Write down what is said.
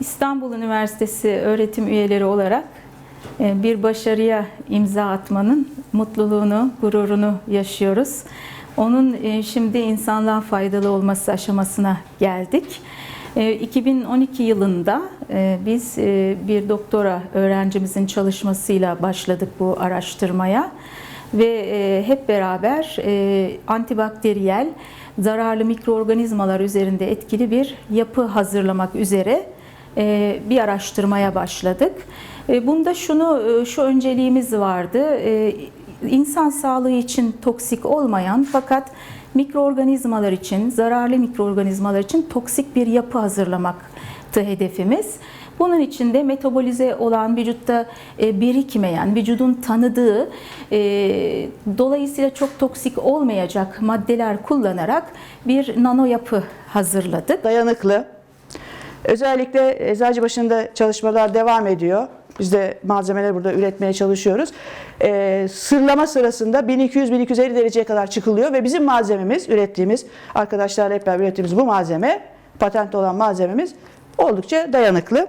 İstanbul Üniversitesi öğretim üyeleri olarak e, bir başarıya imza atmanın mutluluğunu, gururunu yaşıyoruz. Onun e, şimdi insanlığa faydalı olması aşamasına geldik. E, 2012 yılında e, biz e, bir doktora öğrencimizin çalışmasıyla başladık bu araştırmaya ve hep beraber antibakteriyel zararlı mikroorganizmalar üzerinde etkili bir yapı hazırlamak üzere bir araştırmaya başladık. E, Bunda şunu e, şu önceliğimiz vardı. E, İnsan sağlığı için toksik olmayan fakat mikroorganizmalar için, zararlı mikroorganizmalar için toksik bir yapı hazırlamaktı hedefimiz. Bunun için de metabolize olan vücutta e, birikmeyen, vücudun tanıdığı, e, dolayısıyla çok toksik olmayacak maddeler kullanarak bir nano yapı hazırladık. dayanıklı. Özellikle Eczacıbaşı'nda çalışmalar devam ediyor. Biz de malzemeleri burada üretmeye çalışıyoruz. Ee, sırlama sırasında 1200-1250 dereceye kadar çıkılıyor ve bizim malzememiz, ürettiğimiz, arkadaşlarla hep beraber ürettiğimiz bu malzeme, patent olan malzememiz oldukça dayanıklı.